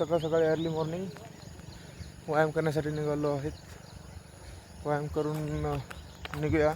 सकाळ सकाळी early morning व्यायाम करण्यासाठी निघालो आहेत. व्यायाम करून निघूया.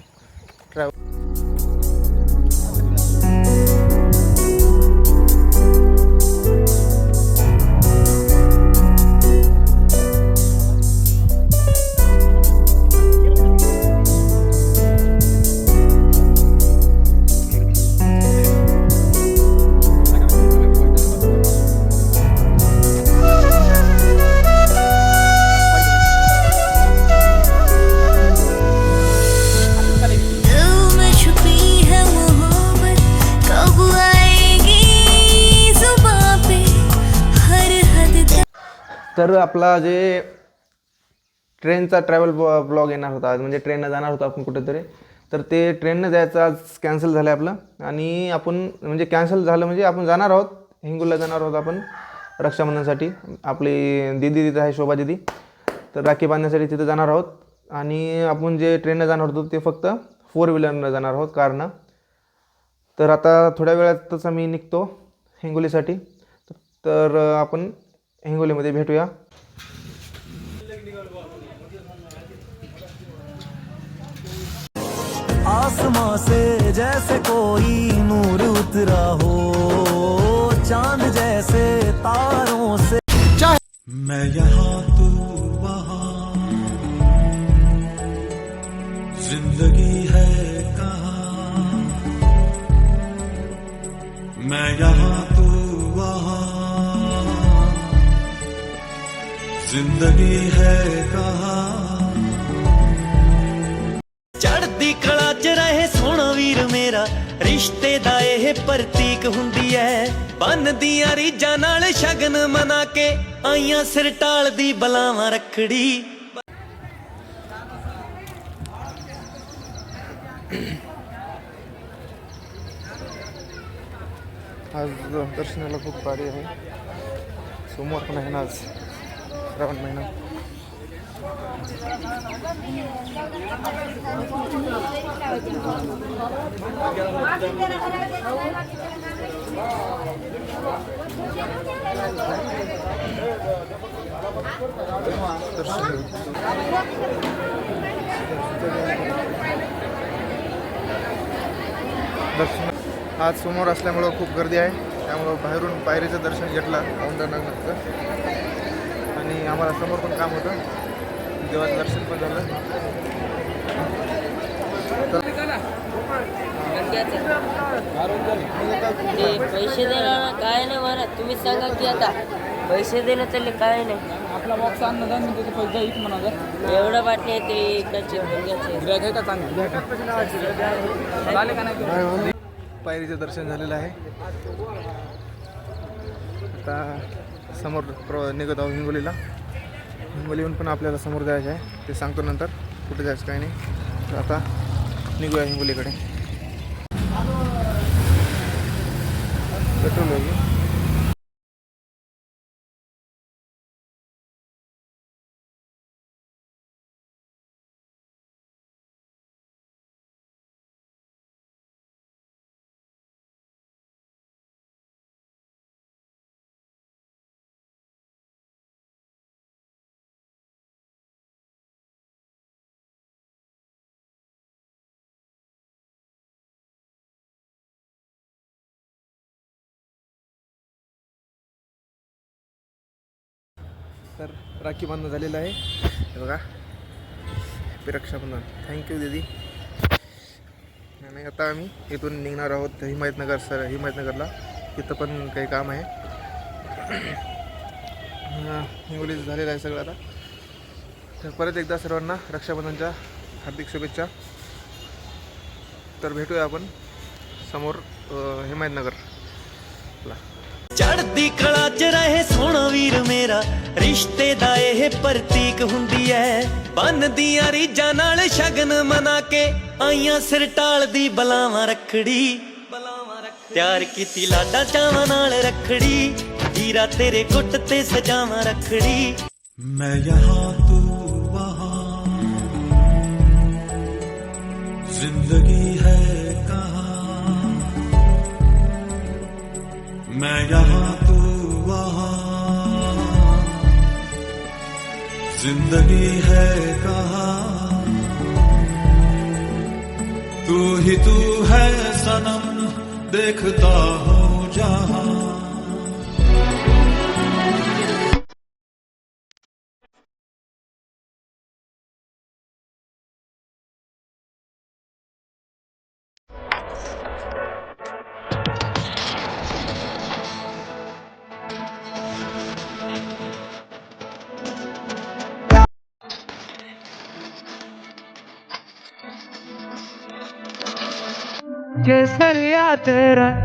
तर आपला जे ट्रेनचा ट्रॅव्हल ब्लॉग येणार होता आज म्हणजे ट्रेननं जाणार होतो आपण कुठेतरी तर ते ट्रेननं जायचं आज कॅन्सल झालं आहे आपलं. आणि आपण म्हणजे कॅन्सल झालं म्हणजे आपण जाणार आहोत हिंगोलीला जाणार आहोत आपण रक्षाबंधनसाठी. आपली दिदी तिथं आहे शोभा दिदी. तर राखी बांधण्यासाठी तिथं जाणार आहोत. आणि आपण जे ट्रेननं जाणार होतो ते फक्त फोर व्हीलरनं जाणार आहोत कारनं. तर आता थोड्या वेळातच आम्ही निघतो हिंगोलीसाठी. तर आपण हिंगोलीमध्ये भेटू आसमां से जैसे कोई नूर उतरा हो चाँद जैसे तारों से। मैं यहाँ तू जिंदगी है कहाँ ਚੜਦੀ ਕਲਾ ਚ ਰਹੇ ਸੋਹਣਾ ਵੀਰ ਮੇਰਾ ਰਿਸ਼ਤੇ ਦਾ ਇਹ ਪ੍ਰਤੀਕ ਹੁੰਦੀ ਐ ਬੰਨਦੀਆਂ ਰੀਜਾਂ ਨਾਲ ਸ਼ਗਨ ਮਨਾ ਕੇ ਆਈਆਂ ਸਿਰ ਟਾਲਦੀ ਬਲਾਵਾਂ ਰੱਖੜੀ आज दर्शनाला खूप गाडी आहे सोमवार पण आहे ना आज श्रावण महिना. दर्शन. दर्शन आज समोर असल्यामुळं खूप गर्दी आहे. त्यामुळं बाहेरून पायरीचं दर्शन घेतलं औंढरनाथचं आणि आम्हाला समोर पण काम होतं. देवाचं दर्शन पण झालं. पैसे देणार काय नाही महाराज तुम्ही सांगा की आता पैसे देणं त्याला काय नाही. आपला बॉक्स जाऊन त्याचे पैसे जाईल म्हणा एवढं आहे ते इकडचे गिरायक आहे का चांगली. झाले का नाही ते? पायरीचं दर्शन झालेलं आहे. आता समोर प्र निघत आहोत हिंगोलीला. हिंगोलीहून पण आपल्याला समोर जायचं आहे. ते सांगतो नंतर. कुठे जायचं काय नाही. तर आता निघूया हिंगोलीकडे. पेट्रोल तर राखी बांधणं झालेलं आहे. बघा. हॅपी रक्षाबंधन. थँक्यू दीदी. आणि आता आम्ही इथून निघणार आहोत हिमायतनगर सर हिमायतनगरला. तिथं पण काही काम आहे. हिंगोली झालेलं आहे सगळं आता. तर परत एकदा सर्वांना रक्षाबंधनच्या हार्दिक शुभेच्छा. तर भेटूया आपण समोर हिमायतनगरला. चढती कळाच ਇਹ ਪ੍ਰਤੀਕ ਹੁੰਦੀ ਐ। ਬੰਨ ਦੀਆਂ ਰੀਜਾਂ ਨਾਲ ਸ਼ਗਨ ਮਨਾ ਕੇ ਆਈਆਂ ਸਿਰ ਟਾਲ ਦੀ ਬਲਾਵਾਂ ਰੱਖੜੀ। ਪਿਆਰ ਕੀਤੀ ਲਾਡਾਂ ਚਾਵਾਂ ਨਾਲ ਰੱਖੜੀ। ਹੀਰਾ ਤੇਰੇ ਗੁੱਟ ਤੇ ਸਜਾਵਾਂ ਰੱਖੜੀ। ਮੈਂ ਯਹਾਂ ਤੂੰ ਵਹਾਂ। ਜ਼ਿੰਦਗੀ ਹੈ ਕਹਾਂ। ਮੈਂ ਯਹਾਂ जिंदगी है कहा? तू ही तू है सनम देखता हूँ जहाँ। que sería terra.